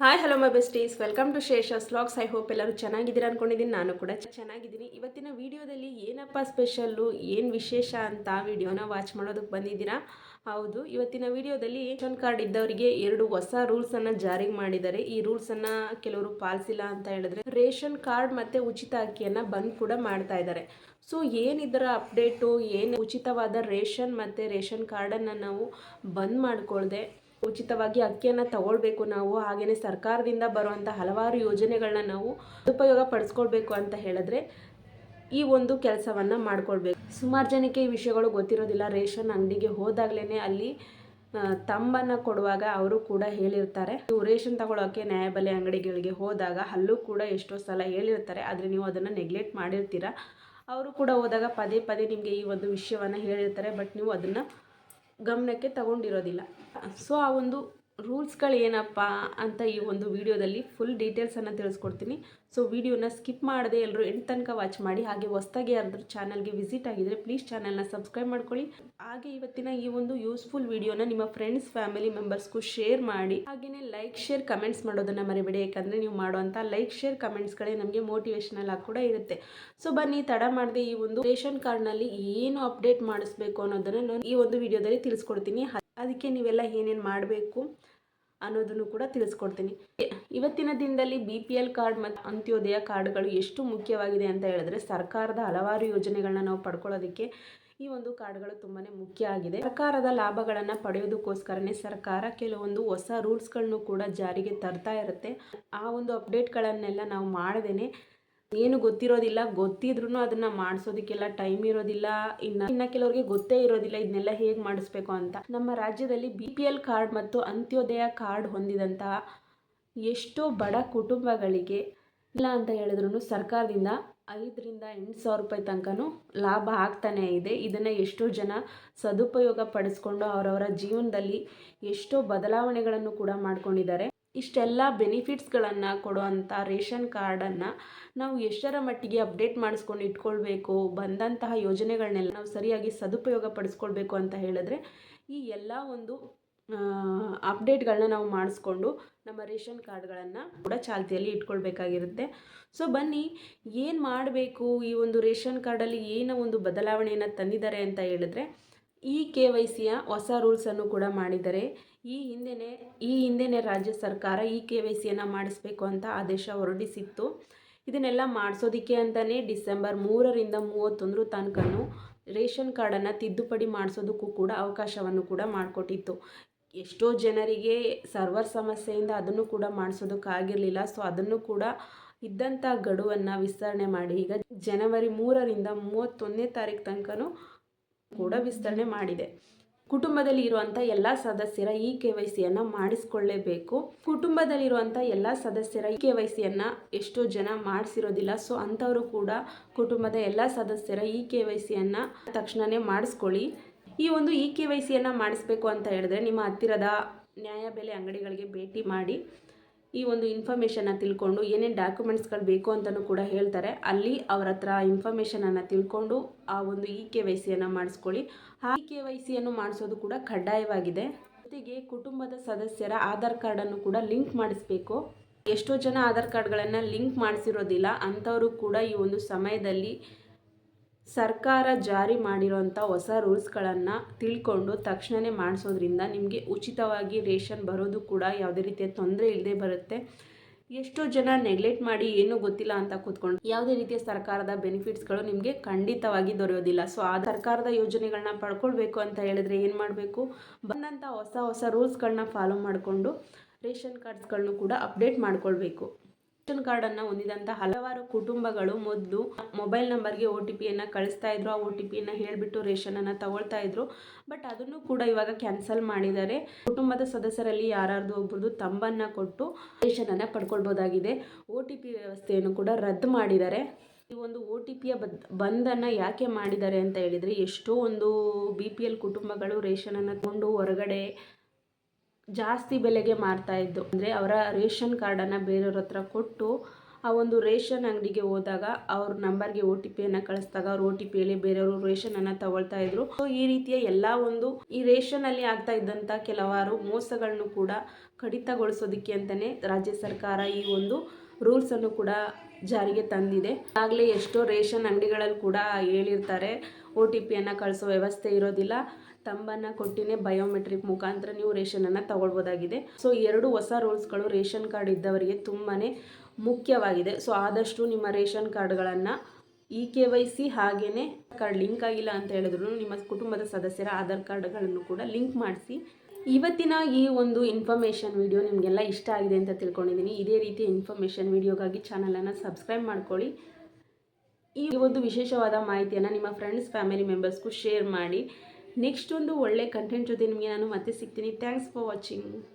Hi hello my besties welcome to Shesha's vlogs I hope ಎಲ್ಲರೂ ಚೆನ್ನಾಗಿದ್ದೀರಾ ಅನ್ಕೊಂಡಿದ್ದೀನಿ. ನಾನು ಕೂಡ ಚೆನ್ನಾಗಿದ್ದೀನಿ. ಇವತ್ತಿನ ವಿಡಿಯೋದಲ್ಲಿ ಏನಪ್ಪ ಸ್ಪೆಷಲ್ಲು ಏನು ವಿಶೇಷ ಅಂತ ವಿಡಿಯೋನ ವಾಚ್ ಮಾಡೋದಕ್ಕೆ ಬಂದಿದ್ದೀರಾ? ಹೌದು, ಇವತ್ತಿನ ವಿಡಿಯೋದಲ್ಲಿ ರೇಷನ್ ಕಾರ್ಡ್ ಇದ್ದವರಿಗೆ ಎರಡು ಹೊಸ ರೂಲ್ಸನ್ನು ಜಾರಿಗೆ ಮಾಡಿದ್ದಾರೆ. ಈ ರೂಲ್ಸನ್ನು ಕೆಲವರು ಪಾಲಿಸಿಲ್ಲ ಅಂತ ಹೇಳಿದ್ರೆ ರೇಷನ್ ಕಾರ್ಡ್ ಮತ್ತು ಉಚಿತ ಅಕ್ಕಿಯನ್ನು ಬಂದ್ ಕೂಡ ಮಾಡ್ತಾ ಇದ್ದಾರೆ. ಸೊ ಏನಿದರ ಅಪ್ಡೇಟು ಏನು ಉಚಿತವಾದ ರೇಷನ್ ಮತ್ತು ರೇಷನ್ ಕಾರ್ಡನ್ನು ನಾವು ಬಂದ್ ಮಾಡಿಕೊಳ್ದೆ ಉಚಿತವಾಗಿ ಅಕ್ಕಿಯನ್ನು ತಗೊಳ್ಬೇಕು ನಾವು. ಹಾಗೆಯೇ ಸರ್ಕಾರದಿಂದ ಬರುವಂಥ ಹಲವಾರು ಯೋಜನೆಗಳನ್ನ ನಾವು ಉಪಯೋಗ ಪಡಿಸ್ಕೊಳ್ಬೇಕು ಅಂತ ಹೇಳಿದ್ರೆ ಈ ಒಂದು ಕೆಲಸವನ್ನು ಮಾಡ್ಕೊಳ್ಬೇಕು. ಸುಮಾರು ಜನಕ್ಕೆ ಈ ವಿಷಯಗಳು ಗೊತ್ತಿರೋದಿಲ್ಲ. ರೇಷನ್ ಅಂಗಡಿಗೆ ಹೋದಾಗಲೇ ಅಲ್ಲಿ ತಂಬನ್ನ ಕೊಡುವಾಗ ಅವರು ಕೂಡ ಹೇಳಿರ್ತಾರೆ. ನೀವು ರೇಷನ್ ತಗೊಳ್ಳೋಕೆ ನ್ಯಾಯಬಲೆ ಅಂಗಡಿಗಳಿಗೆ ಹೋದಾಗ ಅಲ್ಲೂ ಕೂಡ ಎಷ್ಟೋ ಸಲ ಹೇಳಿರ್ತಾರೆ. ಆದರೆ ನೀವು ಅದನ್ನು ನೆಗ್ಲೆಕ್ಟ್ ಮಾಡಿರ್ತೀರ? ಅವರು ಕೂಡ ಹೋದಾಗ ಪದೇ ಪದೇ ನಿಮಗೆ ಈ ಒಂದು ವಿಷಯವನ್ನು ಹೇಳಿರ್ತಾರೆ. ಬಟ್ ನೀವು ಅದನ್ನು ಗಮನಕ್ಕೆ ತಗೊಂಡಿರೋದಿಲ್ಲ. ಸೊ ಆ ಒಂದು ರೂಲ್ಸ್ಗಳು ಏನಪ್ಪ ಅಂತ ಈ ಒಂದು ವಿಡಿಯೋದಲ್ಲಿ ಫುಲ್ ಡೀಟೇಲ್ಸನ್ನು ತಿಳಿಸ್ಕೊಡ್ತೀನಿ. ಸೊ ವಿಡಿಯೋನ ಸ್ಕಿಪ್ ಮಾಡದೆ ಎಲ್ಲರೂ ಎಂಟು ತನಕ ವಾಚ್ ಮಾಡಿ ಹಾಗೆ ಹೊಸ್ದಾಗಿ ಯಾರಾದ್ರೂ ಚಾನಲ್ಗೆ ವಿಸಿಟ್ ಆಗಿದ್ರೆ ಪ್ಲೀಸ್ ಚಾನಲ್ನ ಸಬ್ಸ್ಕ್ರೈಬ್ ಮಾಡ್ಕೊಳ್ಳಿ. ಹಾಗೆ ಇವತ್ತಿನ ಈ ಒಂದು ಯೂಸ್ಫುಲ್ ವಿಡಿಯೋನ ನಿಮ್ಮ ಫ್ರೆಂಡ್ಸ್, ಫ್ಯಾಮಿಲಿ ಮೆಂಬರ್ಸ್ಗೂ ಶೇರ್ ಮಾಡಿ. ಹಾಗೆಯೇ ಲೈಕ್, ಶೇರ್, ಕಮೆಂಟ್ಸ್ ಮಾಡೋದನ್ನು ಮರಿಬೇಡಿ. ಯಾಕಂದರೆ ನೀವು ಮಾಡುವಂಥ ಲೈಕ್, ಶೇರ್, ಕಮೆಂಟ್ಸ್ಗಳೇ ನಮಗೆ ಮೋಟಿವೇಶನಲ್ ಆಗಿ ಕೂಡ ಇರುತ್ತೆ. ಸೊ ಬನ್ನಿ, ತಡ ಮಾಡದೆ ಈ ಒಂದು ರೇಷನ್ ಕಾರ್ಡ್ನಲ್ಲಿ ಏನು ಅಪ್ಡೇಟ್ ಮಾಡಿಸ್ಬೇಕು ಅನ್ನೋದನ್ನು ನಾನು ಈ ಒಂದು ವಿಡಿಯೋದಲ್ಲಿ ತಿಳಿಸ್ಕೊಡ್ತೀನಿ. ಅದಕ್ಕೆ ನೀವೆಲ್ಲ ಏನೇನು ಮಾಡಬೇಕು? ಅನ್ನೋದನ್ನು ಕೂಡ ತಿಳಿಸ್ಕೊಡ್ತೀನಿ. ಇವತ್ತಿನ ದಿನದಲ್ಲಿ ಬಿ ಪಿ ಎಲ್ ಕಾರ್ಡ್ ಮತ್ತು ಅಂತ್ಯೋದಯ ಕಾರ್ಡ್ಗಳು ಎಷ್ಟು ಮುಖ್ಯವಾಗಿದೆ ಅಂತ ಹೇಳಿದ್ರೆ ಸರ್ಕಾರದ ಹಲವಾರು ಯೋಜನೆಗಳನ್ನ ನಾವು ಪಡ್ಕೊಳ್ಳೋದಕ್ಕೆ ಈ ಒಂದು ಕಾರ್ಡ್ಗಳು ತುಂಬಾ ಮುಖ್ಯ ಆಗಿದೆ. ಸರ್ಕಾರದ ಲಾಭಗಳನ್ನು ಪಡೆಯೋದಕ್ಕೋಸ್ಕರನೇ ಸರ್ಕಾರ ಕೆಲವೊಂದು ಹೊಸ ರೂಲ್ಸ್ಗಳನ್ನು ಕೂಡ ಜಾರಿಗೆ ತರ್ತಾ ಇರುತ್ತೆ. ಆ ಒಂದು ಅಪ್ಡೇಟ್ಗಳನ್ನೆಲ್ಲ ನಾವು ಮಾಡದೇನೆ ಏನು ಗೊತ್ತಿರೋದಿಲ್ಲ ಗೊತ್ತಿದ್ರೂ ಅದನ್ನ ಮಾಡಿಸೋದಕ್ಕೆಲ್ಲ ಟೈಮ್ ಇರೋದಿಲ್ಲ, ಇನ್ನ ಇನ್ನ ಕೆಲವರಿಗೆ ಗೊತ್ತೇ ಇರೋದಿಲ್ಲ ಇದನ್ನೆಲ್ಲ ಹೇಗೆ ಮಾಡಿಸ್ಬೇಕು ಅಂತ. ನಮ್ಮ ರಾಜ್ಯದಲ್ಲಿ ಬಿ ಪಿ ಎಲ್ ಕಾರ್ಡ್ ಮತ್ತು ಅಂತ್ಯೋದಯ ಕಾರ್ಡ್ ಹೊಂದಿದಂತಹ ಎಷ್ಟೋ ಬಡ ಕುಟುಂಬಗಳಿಗೆ ಇಲ್ಲ ಅಂತ ಹೇಳಿದ್ರು ಸರ್ಕಾರದಿಂದ ಐದರಿಂದ ಎಂಟು ಸಾವಿರ ರೂಪಾಯಿ ತನಕನೂ ಲಾಭ ಆಗ್ತಾನೇ ಇದೆ. ಇದನ್ನು ಎಷ್ಟೋ ಜನ ಸದುಪಯೋಗ ಪಡಿಸ್ಕೊಂಡು ಅವರವರ ಜೀವನದಲ್ಲಿ ಎಷ್ಟೋ ಬದಲಾವಣೆಗಳನ್ನು ಕೂಡ ಮಾಡ್ಕೊಂಡಿದ್ದಾರೆ. ಇಷ್ಟೆಲ್ಲ ಬೆನಿಫಿಟ್ಸ್ಗಳನ್ನು ಕೊಡುವಂಥ ರೇಷನ್ ಕಾರ್ಡನ್ನು ನಾವು ಎಷ್ಟರ ಮಟ್ಟಿಗೆ ಅಪ್ಡೇಟ್ ಮಾಡಿಸ್ಕೊಂಡು ಇಟ್ಕೊಳ್ಬೇಕು, ಬಂದಂತಹ ಯೋಜನೆಗಳನ್ನೆಲ್ಲ ನಾವು ಸರಿಯಾಗಿ ಸದುಪಯೋಗ ಪಡಿಸ್ಕೊಳ್ಬೇಕು ಅಂತ ಹೇಳಿದ್ರೆ ಈ ಎಲ್ಲ ಒಂದು ಅಪ್ಡೇಟ್ಗಳನ್ನ ನಾವು ಮಾಡಿಸ್ಕೊಂಡು ನಮ್ಮ ರೇಷನ್ ಕಾರ್ಡ್ಗಳನ್ನು ಕೂಡ ಚಾಲ್ತಿಯಲ್ಲಿ ಇಟ್ಕೊಳ್ಬೇಕಾಗಿರುತ್ತೆ. ಸೊ, ಬನ್ನಿ, ಏನು ಮಾಡಬೇಕು ಈ ಒಂದು ರೇಷನ್ ಕಾರ್ಡಲ್ಲಿ ಏನೋ ಒಂದು ಬದಲಾವಣೆಯನ್ನು ತಂದಿದ್ದಾರೆ ಅಂತ ಹೇಳಿದ್ರೆ ಈ ಕೆ ವೈ ಸಿಯ ಹೊಸ ರೂಲ್ಸನ್ನು ಕೂಡ ಮಾಡಿದ್ದಾರೆ ಈ ಹಿಂದೆನೇ ಈ ಹಿಂದೆನೇ ರಾಜ್ಯ ಸರ್ಕಾರ ಈ ಕೆ ವೈ ಸಿಯನ್ನು ಮಾಡಿಸ್ಬೇಕು ಅಂತ ಆದೇಶ ಹೊರಡಿಸಿತ್ತು. ಇದನ್ನೆಲ್ಲ ಮಾಡಿಸೋದಕ್ಕೆ ಅಂತಲೇ ಡಿಸೆಂಬರ್ ಮೂರರಿಂದ ಮೂವತ್ತೊಂದರ ತನಕನೂ ರೇಷನ್ ಕಾರ್ಡನ್ನು ತಿದ್ದುಪಡಿ ಮಾಡಿಸೋದಕ್ಕೂ ಕೂಡ ಅವಕಾಶವನ್ನು ಕೂಡ ಮಾಡಿಕೊಟ್ಟಿತ್ತು. ಎಷ್ಟೋ ಜನರಿಗೆ ಸರ್ವರ್ ಸಮಸ್ಯೆಯಿಂದ ಅದನ್ನು ಕೂಡ ಮಾಡಿಸೋದಕ್ಕಾಗಿರಲಿಲ್ಲ. ಸೊ, ಅದನ್ನು ಕೂಡ ಇದ್ದಂಥ ಗಡುವನ್ನು ವಿಸ್ತರಣೆ ಮಾಡಿ. ಈಗ ಜನವರಿ ಮೂರರಿಂದ ಮೂವತ್ತೊಂದನೇ ತಾರೀಕು ತನಕನೂ ಕೂಡ ವಿಸ್ತರಣೆ ಮಾಡಿದೆ. ಕುಟುಂಬದಲ್ಲಿ ಇರುವಂಥ ಎಲ್ಲ ಸದಸ್ಯರ ಇ ಕೆ ವೈ ಸಿಯನ್ನು ಮಾಡಿಸ್ಕೊಳ್ಳೇಬೇಕು. ಕುಟುಂಬದಲ್ಲಿರುವಂಥ ಎಲ್ಲ ಸದಸ್ಯರ ಇ ಕೆ ವೈ ಸಿಯನ್ನು ಎಷ್ಟೋ ಜನ ಮಾಡಿಸಿರೋದಿಲ್ಲ. ಸೊ ಅಂಥವರು ಕೂಡ ಕುಟುಂಬದ ಎಲ್ಲ ಸದಸ್ಯರ ಇ ಕೆ ವೈ ಸಿಯನ್ನು ತಕ್ಷಣವೇ ಮಾಡಿಸ್ಕೊಳ್ಳಿ. ಈ ಒಂದು ಇ ಕೆ ವೈ ಸಿಯನ್ನು ಮಾಡಿಸ್ಬೇಕು ಅಂತ ಹೇಳಿದ್ರೆ ನಿಮ್ಮ ಹತ್ತಿರದ ನ್ಯಾಯಬೆಲೆ ಅಂಗಡಿಗಳಿಗೆ ಭೇಟಿ ಮಾಡಿ. ಈ ಒಂದು ಇನ್ಫಾರ್ಮೇಷನ್ನ ತಿಳ್ಕೊಂಡು ಏನೇನು ಡಾಕ್ಯುಮೆಂಟ್ಸ್ಗಳು ಬೇಕು ಅಂತಲೂ ಕೂಡ ಹೇಳ್ತಾರೆ. ಅಲ್ಲಿ ಅವರ ಹತ್ರ ಇನ್ಫಾರ್ಮೇಷನನ್ನು ತಿಳ್ಕೊಂಡು ಆ ಒಂದು ಇ ಕೆ ವೈ ಸಿಯನ್ನು ಮಾಡಿಸ್ಕೊಳ್ಳಿ. ಆ ಇ ಕೆ ವೈ ಸಿಯನ್ನು ಮಾಡಿಸೋದು ಕೂಡ ಕಡ್ಡಾಯವಾಗಿದೆ. ಜೊತೆಗೆ ಕುಟುಂಬದ ಸದಸ್ಯರ ಆಧಾರ್ ಕಾರ್ಡನ್ನು ಕೂಡ ಲಿಂಕ್ ಮಾಡಿಸ್ಬೇಕು. ಎಷ್ಟೋ ಜನ ಆಧಾರ್ ಕಾರ್ಡ್ಗಳನ್ನು ಲಿಂಕ್ ಮಾಡಿಸಿರೋದಿಲ್ಲ. ಅಂಥವರು ಕೂಡ ಈ ಒಂದು ಸಮಯದಲ್ಲಿ ಸರ್ಕಾರ ಜಾರಿ ಮಾಡಿರೋಂಥ ಹೊಸ ರೂಲ್ಸ್ಗಳನ್ನು ತಿಳ್ಕೊಂಡು ತಕ್ಷಣವೇ ಮಾಡಿಸೋದ್ರಿಂದ ನಿಮಗೆ ಉಚಿತವಾಗಿ ರೇಷನ್ ಬರೋದು ಕೂಡ ಯಾವುದೇ ರೀತಿಯ ತೊಂದರೆ ಇಲ್ಲದೆ ಬರುತ್ತೆ. ಎಷ್ಟೋ ಜನ ನೆಗ್ಲೆಕ್ಟ್ ಮಾಡಿ ಏನೂ ಗೊತ್ತಿಲ್ಲ ಅಂತ ಕೂತ್ಕೊಂಡು ಯಾವುದೇ ರೀತಿಯ ಸರ್ಕಾರದ ಬೆನಿಫಿಟ್ಸ್ಗಳು ನಿಮಗೆ ಖಂಡಿತವಾಗಿ ದೊರೆಯೋದಿಲ್ಲ. ಸೊ ಆ ಸರ್ಕಾರದ ಯೋಜನೆಗಳನ್ನ ಪಡ್ಕೊಳ್ಬೇಕು ಅಂತ ಹೇಳಿದ್ರೆ ಏನು ಮಾಡಬೇಕು? ಬಂದಂಥ ಹೊಸ ಹೊಸ ರೂಲ್ಸ್ಗಳನ್ನ ಫಾಲೋ ಮಾಡಿಕೊಂಡು ರೇಷನ್ ಕಾರ್ಡ್ಸ್ಗಳನ್ನು ಕೂಡ ಅಪ್ಡೇಟ್ ಮಾಡ್ಕೊಳ್ಬೇಕು. ರೇಷನ್ ಕಾರ್ಡನ್ನು ಹೊಂದಿದಂಥ ಹಲವಾರು ಕುಟುಂಬಗಳು ಮೊದಲು ಮೊಬೈಲ್ ನಂಬರ್ಗೆ ಒ ಟಿ ಪಿಯನ್ನು ಕಳಿಸ್ತಾ ಇದ್ರು. ಆ ಒ ಟಿ ಪಿಯನ್ನು ಹೇಳಿಬಿಟ್ಟು ರೇಷನನ್ನು ತಗೊಳ್ತಾ ಇದ್ರು. ಬಟ್ ಅದನ್ನು ಕೂಡ ಇವಾಗ ಕ್ಯಾನ್ಸಲ್ ಮಾಡಿದ್ದಾರೆ. ಕುಟುಂಬದ ಸದಸ್ಯರಲ್ಲಿ ಯಾರಾರ್ದು ಒಬ್ಬರದು ತಂಬನ್ನ ಕೊಟ್ಟು ರೇಷನನ್ನು ಪಡ್ಕೊಳ್ಬೋದಾಗಿದೆ. ಒ ಟಿ ಪಿ ವ್ಯವಸ್ಥೆಯನ್ನು ಕೂಡ ರದ್ದು ಮಾಡಿದ್ದಾರೆ. ಈ ಒಂದು ಒ ಟಿ ಪಿಯ ಬದ್ ಬಂದನ್ನು ಯಾಕೆ ಮಾಡಿದ್ದಾರೆ ಅಂತ ಹೇಳಿದರೆ ಎಷ್ಟೋ ಒಂದು ಬಿ ಪಿ ಎಲ್ ಕುಟುಂಬಗಳು ರೇಷನನ್ನು ತಗೊಂಡು ಹೊರಗಡೆ ಜಾಸ್ತಿ ಬೆಲೆಗೆ ಮಾರ್ತಾ ಇದ್ದು, ಅಂದರೆ ಅವರ ರೇಷನ್ ಕಾರ್ಡನ್ನು ಬೇರೆಯವ್ರ ಹತ್ರ ಕೊಟ್ಟು ಆ ಒಂದು ರೇಷನ್ ಅಂಗಡಿಗೆ ಹೋದಾಗ ಅವ್ರ ನಂಬರ್ಗೆ ಒ ಟಿ ಪಿಯನ್ನು ಕಳಿಸಿದಾಗ ಅವ್ರು ಒ ಟಿ ಪಿಯಲ್ಲಿ ಬೇರೆಯವರು ರೇಷನನ್ನು ತಗೊಳ್ತಾ ಇದ್ರು. ಸೊ ಈ ರೀತಿಯ ಎಲ್ಲ ಒಂದು ಈ ರೇಷನಲ್ಲಿ ಆಗ್ತಾ ಇದ್ದಂಥ ಕೆಲವಾರು ಮೋಸಗಳನ್ನು ಕೂಡ ಕಡಿತಗೊಳಿಸೋದಕ್ಕೆ ಅಂತಲೇ ರಾಜ್ಯ ಸರ್ಕಾರ ಈ ಒಂದು ರೂಲ್ಸನ್ನು ಕೂಡ ಜಾರಿಗೆ ತಂದಿದೆ. ಆಗಲೇ ಎಷ್ಟೋ ರೇಷನ್ ಅಂಗಡಿಗಳಲ್ಲಿ ಕೂಡ ಹೇಳಿರ್ತಾರೆ ಒ ಟಿ ಪಿಯನ್ನು ಕಳಿಸೋ ವ್ಯವಸ್ಥೆ ಇರೋದಿಲ್ಲ. ತಂಬನ್ನು ಕೊಟ್ಟಿನೇ ಬಯೋಮೆಟ್ರಿಕ್ ಮುಖಾಂತರ ನೀವು ರೇಷನನ್ನು ತಗೊಳ್ಬೋದಾಗಿದೆ. ಸೊ ಎರಡು ಹೊಸ ರೂಲ್ಸ್ಗಳು ರೇಷನ್ ಕಾರ್ಡ್ ಇದ್ದವರಿಗೆ ತುಂಬಾ ಮುಖ್ಯವಾಗಿದೆ. ಸೊ ಆದಷ್ಟು ನಿಮ್ಮ ರೇಷನ್ ಕಾರ್ಡ್ಗಳನ್ನು ಇ ಕೆ ವೈ ಸಿ ಹಾಗೆಯೇ ಕಾರ್ಡ್ ಲಿಂಕ್ ಆಗಿಲ್ಲ ಅಂತ ಹೇಳಿದ್ರು, ನಿಮ್ಮ ಕುಟುಂಬದ ಸದಸ್ಯರ ಆಧಾರ್ ಕಾರ್ಡ್ಗಳನ್ನು ಕೂಡ ಲಿಂಕ್ ಮಾಡಿಸಿ. ಇವತ್ತಿನ ಈ ಒಂದು ಇನ್ಫಾರ್ಮೇಷನ್ ವಿಡಿಯೋ ನಿಮಗೆಲ್ಲ ಇಷ್ಟ ಆಗಿದೆ ಅಂತ ತಿಳ್ಕೊಂಡಿದ್ದೀನಿ. ಇದೇ ರೀತಿಯ ಇನ್ಫಾರ್ಮೇಷನ್ ವಿಡಿಯೋಗಾಗಿ ಚಾನಲನ್ನು ಸಬ್ಸ್ಕ್ರೈಬ್ ಮಾಡ್ಕೊಳ್ಳಿ. ಈ ಒಂದು ವಿಶೇಷವಾದ ಮಾಹಿತಿಯನ್ನು ನಿಮ್ಮ ಫ್ರೆಂಡ್ಸ್ ಫ್ಯಾಮಿಲಿ ಮೆಂಬರ್ಸ್ಗೂ ಶೇರ್ ಮಾಡಿ. ನೆಕ್ಸ್ಟ್ ಒಂದು ಒಳ್ಳೆ ಕಂಟೆಂಟ್ ಜೊತೆ ನಿಮಗೆ ನಾನು ಮತ್ತೆ ಸಿಗ್ತೀನಿ. Thanks for watching